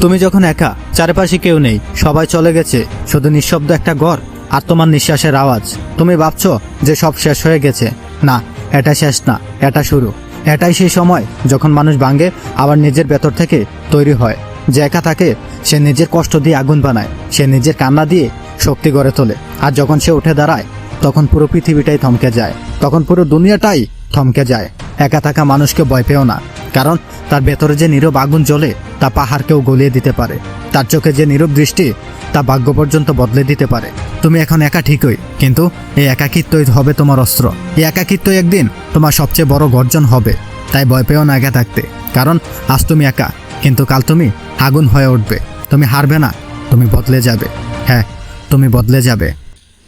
তুমি যখন একা, চারপাশে কেউ নেই, সবাই চলে গেছে, শুধু নিঃশব্দ একটা ঘর আর তোমার নিঃশ্বাসের আওয়াজ। তুমি ভাবছ যে সব শেষ হয়ে গেছে। না, এটা শেষ না, এটা শুরু। এটাই সেই সময় যখন মানুষ ভাঙে, আবার নিজের ভেতর থেকে তৈরি হয়। যে একা থাকে, সে নিজের কষ্ট দিয়ে আগুন বানায়, সে নিজের কান্না দিয়ে শক্তি গড়ে তোলে। আর যখন সে উঠে দাঁড়ায়, তখন পুরো পৃথিবীটাই থমকে যায়। তখন পুরো দুনিয়াটাই থমকে যায়। একা থাকা মানুষকে ভয় পেও না। কারণ তার ভেতরে যে নীরব আগুন জ্বলে তা পাহাড়কেও গলিয়ে দিতে পারে। তার চোখে যে নীরব দৃষ্টি, তা ভাগ্য পর্যন্ত বদলে দিতে পারে। তুমি এখন একা ঠিকই, কিন্তু এই একাকিত্বই হবে তোমার অস্ত্র। এই একাকিত্ব একদিন তোমার সবচেয়ে বড় গর্জন হবে, তাই ভয় পেও না একা থাকতে। কারণ আজ তুমি একা, কিন্তু কাল তুমি আগুন হয়ে উঠবে। তুমি হারবে না, তুমি বদলে যাবে। হ্যাঁ তুমি বদলে যাবে।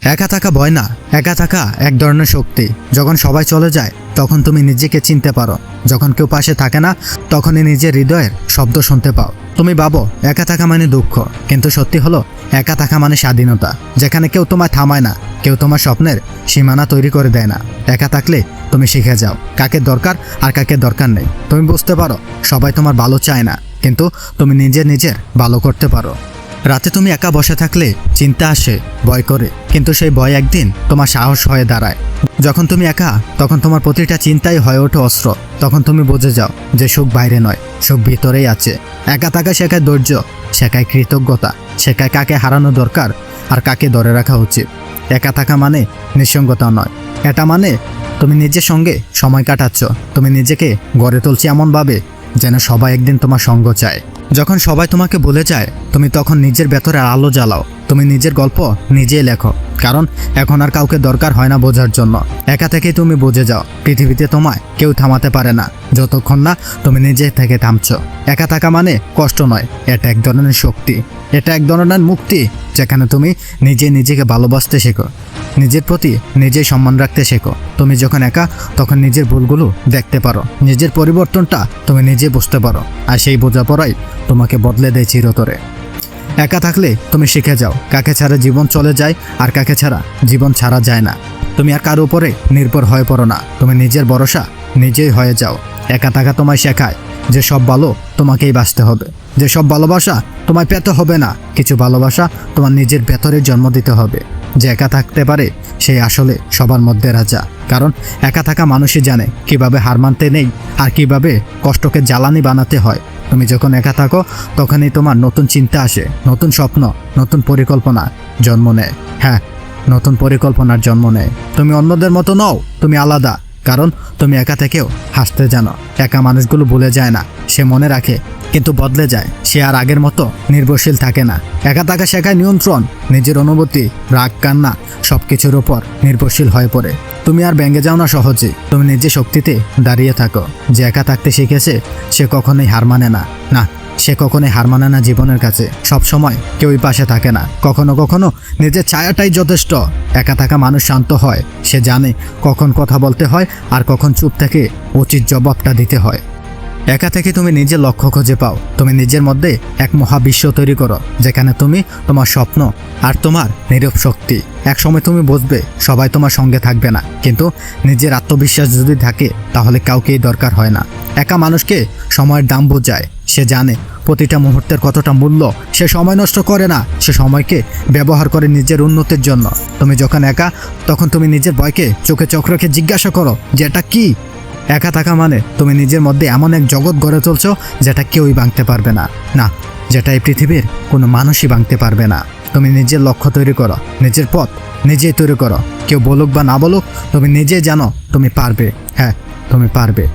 একা থাকা ভয় না, একা থাকা এক ধরনের শক্তি। যখন সবাই চলে যায়, তখন তুমি নিজেকে চিনতে পারো। যখন কেউ পাশে থাকে না, তখনই নিজের হৃদয়ের শব্দ শুনতে পাও। তুমি ভাবো, একা থাকা মানে দুঃখ। কিন্তু সত্যি হলো, একা থাকা মানে স্বাধীনতা। যেখানে কেউ তোমায় থামায় না, কেউ তোমার স্বপ্নের সীমানা তৈরি করে দেয় না। একা থাকলে তুমি শিখে যাও, কাকে দরকার আর কাকে দরকার নেই। তুমি বুঝতে পারো, সবাই তোমার ভালো চায় না। কিন্তু তুমি নিজে নিজের ভালো করতে পারো। রাতে তুমি একা বসে থাকলে চিন্তা আসে, ভয় করে। কিন্তু সেই ভয় একদিন তোমার সাহস হয়ে দাঁড়ায়। যখন তুমি একা, তখন তোমার প্রতিটা চিন্তাই হয়ে ওঠে অস্ত্র। তখন তুমি বুঝে যাও যে সুখ বাইরে নয়, সুখ ভিতরেই আছে। একা থাকা শেখায় ধৈর্য, শেখায় কৃতজ্ঞতা, শেখায় কাকে হারানো দরকার আর কাকে ধরে রাখা উচিত। একা থাকা মানে নিঃসঙ্গতা নয়। এটা মানে তুমি নিজের সঙ্গে সময় কাটাচ্ছ, তুমি নিজেকে গড়ে তুলছি এমনভাবে যেন সবাই একদিন তোমার সঙ্গ চায়। যখন সবাই তোমাকে বলে যায়, তুমি তখন নিজের ভেতরে আলো জ্বালাও। তুমি নিজের গল্প নিজেই লেখো, কারণ এখন আর কাউকে দরকার হয় না বোঝার জন্য। একা থেকেই তুমি বুঝে যাও, পৃথিবীতে তোমায় কেউ থামাতে পারে না। যতক্ষণ না তুমি নিজে থেকে থামছ। একা থাকা মানে কষ্ট নয়, এটা এক ধরনের শক্তি। এটা এক ধরনের মুক্তি, যেখানে তুমি নিজে নিজেকে ভালোবাসতে শেখো। নিজের প্রতি নিজে সম্মান রাখতে শেখো। তুমি যখন একা, তখন নিজের ভুলগুলো দেখতে পারো। নিজের পরিবর্তনটা তুমি নিজে বুঝতে পারো। আর সেই বোঝাপড়াই তোমাকে বদলে দেয় চিরতরে। একা থাকলে তুমি শিখে যাও। কাকে ছাড়া জীবন চলে যায় আর কাকে ছাড়া জীবন ছাড়া যায় না। তুমি আর কারও উপরে নির্ভর হয়ে পড়ো না। তুমি নিজের ভরসা নিজেই হয়ে যাও। একা থাকা তোমায় শেখায় যে সব ভালো তোমাকেই বাঁচতে হবে। যে সব ভালোবাসা তোমায় পেতে হবে না। কিছু ভালোবাসা তোমার নিজের ভেতরে জন্ম দিতে হবে। যে একা থাকতে পারে সেই আসলে সবার মধ্যে রাজা। কারণ একা থাকা মানুষই জানে কীভাবে হার মানতে নেই আর কীভাবে কষ্টকে জ্বালানি বানাতে হয়। তুমি যখন একা থাকো, তখনই তোমার নতুন চিন্তা আসে, নতুন স্বপ্ন, নতুন পরিকল্পনা জন্ম নেয়। হ্যাঁ নতুন পরিকল্পনার জন্ম নেয়। তুমি অন্যদের মতো নও, তুমি আলাদা, কারণ তুমি একা থেকেও হাসতে জানো। একা মানুষগুলো ভুলে যায় না, সে মনে রাখে, কিন্তু বদলে যায়। সে আর আগের মতো নির্ভরশীল থাকে না। একা থাকা শেখায় নিয়ন্ত্রণ, নিজের অনুভূতি, রাগ, কান্না সব কিছুর ওপর নির্ভরশীল হয়ে পড়ে। তুমি আর ব্যাঙ্গে যাও না সহজে। তুমি নিজে শক্তিতে দাঁড়িয়ে থাকো। যে একা থাকতে শিখেছে, সে কখনোই হার মানে না। না, সে কখনোই হার মানে না জীবনের কাছে। সব সময় কেউই পাশে থাকে না। কখনো কখনো নিজের ছায়াটাই যথেষ্ট। একা থাকা মানুষ শান্ত হয়। সে জানে কখন কথা বলতে হয় আর কখন চুপ থেকে উচিত জবাবটা দিতে হয়। একা থেকে তুমি নিজের লক্ষ্য খুঁজে পাও। তুমি নিজের মধ্যে এক মহাবিশ্ব তৈরি করো, যেখানে তুমি তোমার স্বপ্ন আর তোমার নীরব শক্তি। এক সময় তুমি বুঝবে সবাই তোমার সঙ্গে থাকবে না, কিন্তু নিজের আত্মবিশ্বাস যদি থাকে, তাহলে কাউকেই দরকার হয় না। একা মানুষকে সময়ের দাম বোঝায়। সে জানে প্রতিটা মুহূর্তের কতটা মূল্য। সে সময় নষ্ট করে না, সে সময়কে ব্যবহার করে নিজের উন্নতির জন্য। তুমি যখন একা, তখন তুমি নিজের ভয়কে চোখে চোখ রেখে জিজ্ঞাসা করো, যে এটা কি? একা থাকা মানে তুমি নিজের মধ্যে এমন এক জগৎ গড়ে তুলছো যেটা কেউই ভাঙতে পারবে না। না, যেটা এই পৃথিবীর কোনো মানুষই ভাঙতে পারবে না। তুমি নিজের লক্ষ্য তৈরি করো, নিজের পথ নিজেই তৈরি করো। কেউ বলুক বা না বলুক, তুমি নিজে জানো তুমি পারবে। হ্যাঁ তুমি পারবে।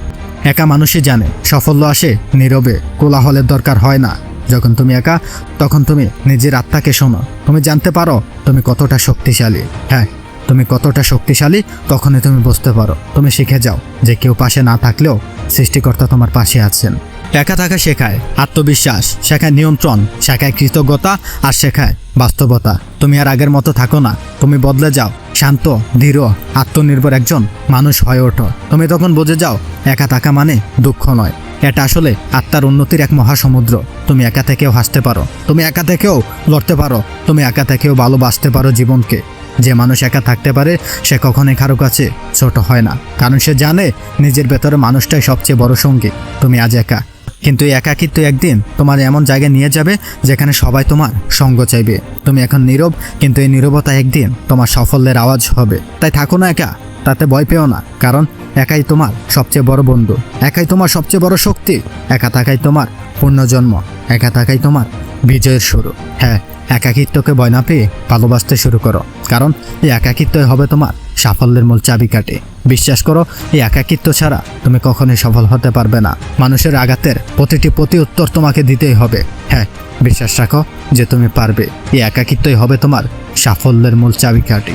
একা মানুষই জানে, সাফল্য আসে নীরবে, কোলাহলের দরকার হয় না। যখন তুমি একা, তখন তুমি নিজের আত্মাকে শোনো। তুমি জানতে পারো তুমি কতটা শক্তিশালী। হ্যাঁ তুমি কতটা শক্তিশালী, তখনই তুমি বুঝতে পারো। তুমি শিখে যাও যে কেউ পাশে না থাকলেও সৃষ্টিকর্তা তোমার পাশে আছেন। একা থাকা শেখায় আত্মবিশ্বাস, শেখায় নিয়ন্ত্রণ, শেখায় কৃতজ্ঞতা আর শেখায় বাস্তবতা। তুমি আর আগের মতো থাকো না। তুমি বদলে যাও। শান্ত ধীর আত্মনির্ভর একজন মানুষ হয়ে ওঠো। তুমি তখন বুঝে যাও, একা থাকা মানে দুঃখ নয়। এটা আসলে আত্মার উন্নতির এক মহাসমুদ্র। তুমি একা থেকেও হাসতে পারো। তুমি একা থেকেও লড়তে পারো। তুমি একা থেকেও ভালোবাসতে পারো জীবনকে। যে মানুষ একা থাকতে পারে, সে কখনোই কারও কাছে ছোট হয় না। কারণ সে জানে নিজের ভেতরে মানুষটাই সবচেয়ে বড় সঙ্গী। তুমি আজ একা। কিন্তু এই একাকিত্ব একদিন তোমার এমন জায়গায় নিয়ে যাবে যেখানে সবাই তোমার সঙ্গ চাইবে। তুমি এখন নীরব, কিন্তু এই নীরবতা একদিন তোমার সাফল্যের আওয়াজ হবে। তাই থাকো না একা। তাতে ভয় পেও না, কারণ একাই তোমার সবচেয়ে বড় বন্ধু। একাই তোমার সবচেয়ে বড় শক্তি। একা থাকাই তোমার পুণ্যজন্ম একা থাকাই তোমার বিজয়ের শুরু। হ্যাঁ একাকিত্বকে ভয় না পেয়ে ভালোবাসতে শুরু করো, কারণ এই একাকিত্বই হবে তোমার সাফল্যের মূল চাবিকাঠি। বিশ্বাস করো, এই একাকিত্ব ছাড়া তুমি কখনোই সফল হতে পারবে না। মানুষের আঘাতের প্রতিটি প্রতি উত্তর তোমাকে দিতেই হবে। হ্যাঁ বিশ্বাস রাখো যে তুমি পারবে। এই একাকিত্বই হবে তোমার সাফল্যের মূল চাবিকাঠি।